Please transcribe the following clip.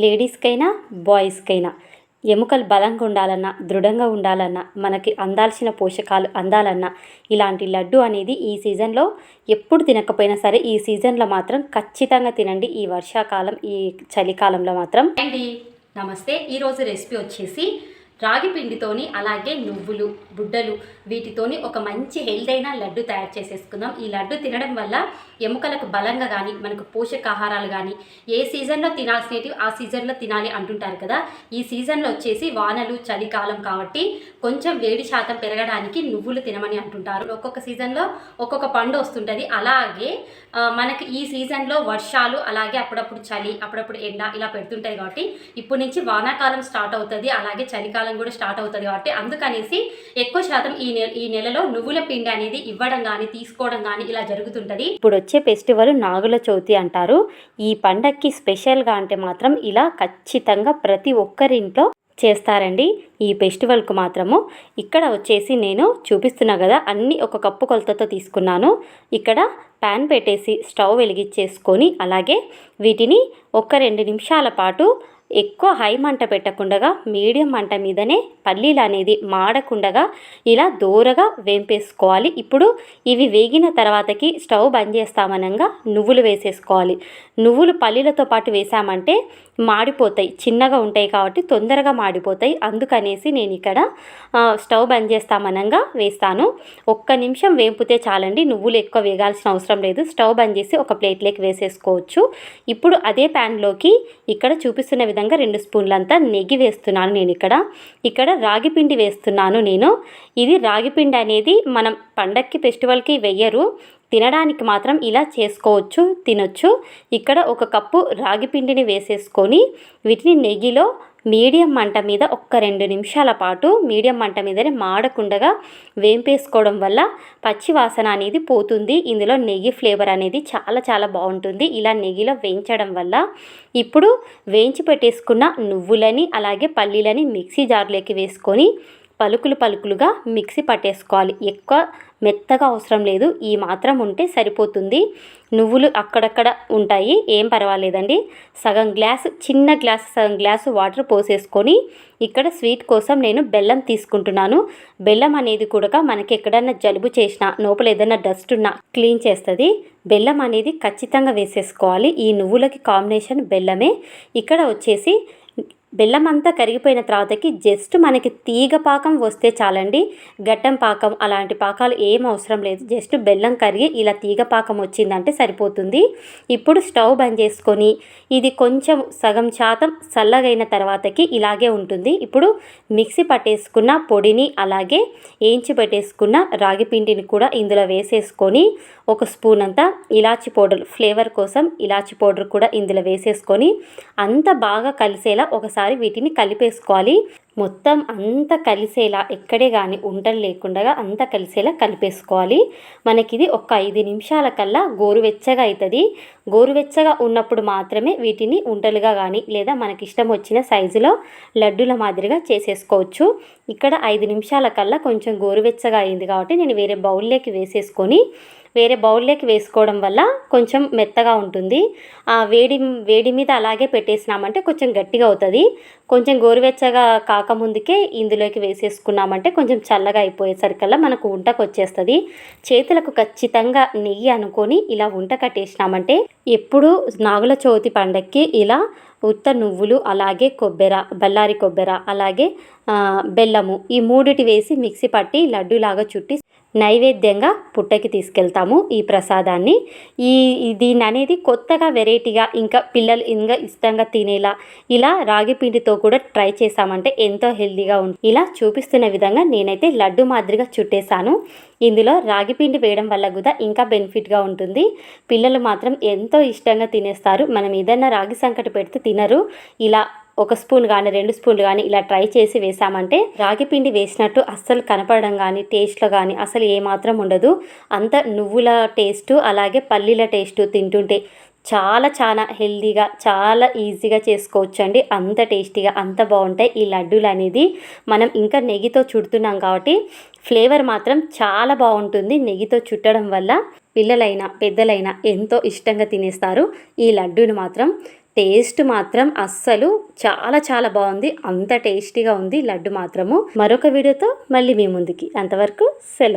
లేడీస్కైనా బాయ్స్కైనా. ఎముకలు బలంగా ఉండాలన్నా దృఢంగా ఉండాలన్నా మనకి అందాల్సిన పోషకాలు అందాలన్నా ఇలాంటి లడ్డు అనేది ఈ సీజన్లో ఎప్పుడు తినకపోయినా సరే ఈ సీజన్లో మాత్రం ఖచ్చితంగా తినండి. ఈ వర్షాకాలం ఈ చలికాలంలో మాత్రం. అండి. నమస్తే. ఈరోజు రెసిపీ వచ్చేసి రాగి పిండితోని అలాగే నువ్వులు బుడ్డలు వీటితోని ఒక మంచి హెల్దైన అయిన లడ్డు తయారు చేసేసుకుందాం. ఈ లడ్డు తినడం వల్ల ఎముకలకు బలంగా కానీ మనకు పోషకాహారాలు కానీ ఏ సీజన్లో తినాల్సినవి ఆ సీజన్లో తినాలి అంటుంటారు కదా. ఈ సీజన్లో వచ్చేసి వానలు చలికాలం కాబట్టి కొంచెం వేడి శాతం పెరగడానికి నువ్వులు తినమని అంటుంటారు. ఒక్కొక్క సీజన్లో ఒక్కొక్క పండు వస్తుంటుంది. అలాగే మనకి ఈ సీజన్లో వర్షాలు అలాగే అప్పుడప్పుడు చలి అప్పుడప్పుడు ఎండ ఇలా పెడుతుంటాయి కాబట్టి ఇప్పటి నుంచి వానాకాలం స్టార్ట్ అవుతుంది. అలాగే చలికాలం కూడా స్టార్ట్ అవుతుంది కాబట్టి అందుకనేసి ఎక్కువ శాతం ఈ నెల ఈ నెలలో నువ్వుల పిండి అనేది ఇవ్వడం కానీ తీసుకోవడం కానీ ఇలా జరుగుతుంటది. ఇప్పుడు వచ్చే ఫెస్టివల్ నాగుల చవితి అంటారు. ఈ పండక్కి స్పెషల్గా అంటే మాత్రం ఇలా ఖచ్చితంగా ప్రతి ఒక్కరింట్లో చేస్తారండి. ఈ ఫెస్టివల్కు మాత్రము. ఇక్కడ వచ్చేసి నేను చూపిస్తున్నా కదా అన్నీ ఒక కప్పు కొలతతో తీసుకున్నాను. ఇక్కడ ప్యాన్ పెట్టేసి స్టవ్ వెలిగించేసుకొని అలాగే వీటిని ఒక రెండు నిమిషాల పాటు ఎక్కువ హై మంట పెట్టకుండగా మీడియం మంట మీదనే పల్లీలు అనేది మాడకుండగా ఇలా దూరగా వేంపేసుకోవాలి. ఇప్పుడు ఇవి వేగిన తర్వాతకి స్టవ్ బంద్ చేస్తామనంగా నువ్వులు వేసేసుకోవాలి. నువ్వులు పల్లీలతో పాటు వేసామంటే మాడిపోతాయి. చిన్నగా ఉంటాయి కాబట్టి తొందరగా మాడిపోతాయి. అందుకనేసి నేను ఇక్కడ స్టవ్ బంద్ చేస్తామనంగా వేస్తాను. ఒక్క నిమిషం వేపితే చాలండి. నువ్వులు ఎక్కువ వేగాల్సిన అవసరం లేదు. స్టవ్ బంద్ చేసి ఒక ప్లేట్లోకి వేసేసుకోవచ్చు. ఇప్పుడు అదే ప్యాన్లోకి ఇక్కడ చూపిస్తున్న విధంగా రెండు స్పూన్లంతా నెగ్గి వేస్తున్నాను నేను ఇక్కడ. ఇక్కడ రాగి పిండి వేస్తున్నాను నేను. ఇది రాగి పిండి అనేది మనం పండక్కి ఫెస్టివల్కి వెయ్యరు తినడానికి మాత్రం ఇలా చేసుకోవచ్చు తినొచ్చు. ఇక్కడ ఒక కప్పు రాగి పిండిని వేసేసుకొని వీటిని నెయ్యిలో మీడియం మంట మీద ఒక్క రెండు నిమిషాల పాటు మీడియం మంట మీదనే మాడకుండగా వేంపేసుకోవడం వల్ల పచ్చి వాసన అనేది పోతుంది. ఇందులో నెయ్యి ఫ్లేవర్ అనేది చాలా చాలా బాగుంటుంది. ఇలా నెయ్యిలో వేయించడం వల్ల ఇప్పుడు వేయించి పెట్టేసుకున్న నువ్వులని అలాగే పల్లీలని మిక్సీ జార్లోకి వేసుకొని పలుకులు పలుకులుగా మిక్సీ పట్టేసుకోవాలి. ఎక్కువ మెత్తగా అవసరం లేదు. ఈ మాత్రం ఉంటే సరిపోతుంది. నువ్వులు అక్కడక్కడ ఉంటాయి. ఏం పర్వాలేదండి. సగం గ్లాసు చిన్న గ్లాస్ సగం గ్లాసు వాటర్ పోసేసుకొని ఇక్కడ స్వీట్ కోసం నేను బెల్లం తీసుకుంటున్నాను. బెల్లం అనేది కూడా మనకి ఎక్కడన్నా జలుబు చేసినా లోపల ఏదైనా డస్ట్ ఉన్నా క్లీన్ చేస్తుంది. బెల్లం అనేది ఖచ్చితంగా వేసేసుకోవాలి. ఈ నువ్వులకి కాంబినేషన్ బెల్లమే. ఇక్కడ వచ్చేసి బెల్లం అంతా కరిగిపోయిన తర్వాతకి జస్ట్ మనకి తీగ పాకం వస్తే చాలండి. గడ్డం పాకం అలాంటి పాకాలు ఏం అవసరం లేదు. జస్ట్ బెల్లం కరిగి ఇలా తీగ పాకం వచ్చిందంటే సరిపోతుంది. ఇప్పుడు స్టవ్ బంద్ చేసుకొని ఇది కొంచెం సగం శాతం చల్లగైన తర్వాతకి ఇలాగే ఉంటుంది. ఇప్పుడు మిక్సీ పట్టేసుకున్న పొడిని అలాగే వేయించి పెట్టేసుకున్న రాగి పిండిని కూడా ఇందులో వేసేసుకొని ఒక స్పూన్ అంతా ఇలాచి పౌడర్ ఫ్లేవర్ కోసం ఇలాచి పౌడర్ కూడా ఇందులో వేసేసుకొని అంత బాగా కలిసేలా ఒకసారి వీటిని కలిపేసుకోవాలి. మొత్తం అంత కలిసేలా ఎక్కడే కానీ ఉండలు లేకుండా అంత కలిసేలా కలిపేసుకోవాలి. మనకిది ఒక ఐదు నిమిషాల కల్లా గోరువెచ్చగా అవుతుంది గోరువెచ్చగా ఉన్నప్పుడు మాత్రమే వీటిని ఉంటలుగా కానీ లేదా మనకి ఇష్టం వచ్చిన సైజులో లడ్డుల మాదిరిగా చేసేసుకోవచ్చు. ఇక్కడ ఐదు నిమిషాల కల్లా కొంచెం గోరువెచ్చగా అయింది కాబట్టి నేను వేరే బౌల్లోకి వేసేసుకొని వేరే బౌల్లోకి వేసుకోవడం వల్ల కొంచెం మెత్తగా ఉంటుంది. ఆ వేడి వేడి మీద అలాగే పెట్టేసినామంటే కొంచెం గట్టిగా అవుతుంది. కొంచెం గోరువెచ్చగా కాకముందుకే ఇందులోకి వేసేసుకున్నామంటే కొంచెం చల్లగా అయిపోయేసరికల్లా మనకు వంటకు వచ్చేస్తుంది. చేతులకు ఖచ్చితంగా నెయ్యి అనుకొని ఇలా వంట కట్టేసినామంటే ఎప్పుడు నాగుల చవితి పండక్కి ఇలా ఉత్త నువ్వులు అలాగే కొబ్బెర బల్లారి కొబ్బెర అలాగే బెల్లము ఈ మూడిటి వేసి మిక్సీ పట్టి లడ్డూలాగా చుట్టి నైవేద్యంగా పుట్టకి తీసుకెళ్తాము ఈ ప్రసాదాన్ని. ఈ దీని దీన్ని అనేది కొత్తగా వెరైటీగా ఇంకా పిల్లలు ఇంకా ఇష్టంగా తినేలా ఇలా రాగి పిండితో కూడా ట్రై చేసామంటే ఎంతో హెల్దీగా ఉంటుంది ఇలా చూపిస్తున్న విధంగా నేనైతే లడ్డు మాదిరిగా చుట్టేశాను. ఇందులో రాగి పిండి వేయడం వల్ల కూడా ఇంకా బెనిఫిట్గా ఉంటుంది. పిల్లలు మాత్రం ఎంతో ఇష్టంగా తినేస్తారు. మనం ఏదైనా రాగి సంకటి పెడితే తినరు. ఇలా ఒక స్పూన్ కానీ రెండు స్పూన్లు కానీ ఇలా ట్రై చేసి వేసామంటే రాగి పిండి వేసినట్టు అస్సలు కనపడడం కానీ టేస్ట్లో కానీ అసలు ఏమాత్రం ఉండదు. అంత నువ్వుల టేస్ట్ అలాగే పల్లీల టేస్ట్ తింటుంటే చాలా చాలా హెల్దీగా చాలా ఈజీగా చేసుకోవచ్చు అండి అంత టేస్టీగా అంత బాగుంటాయి ఈ లడ్డూలు అనేది మనం ఇంకా నెయ్యితో చుడుతున్నాం కాబట్టి ఫ్లేవర్ మాత్రం చాలా బాగుంటుంది. నెయ్యితో చుట్టడం వల్ల పిల్లలైనా పెద్దలైనా ఎంతో ఇష్టంగా తినేస్తారు. ఈ లడ్డూని మాత్రం టేస్ట్ మాత్రం అస్సలు చాలా చాలా బాగుంది. అంత టేస్టీగా ఉంది లడ్డు మాత్రము. మరొక వీడియోతో మళ్ళీ మీ ముందుకి. అంతవరకు సెలవు.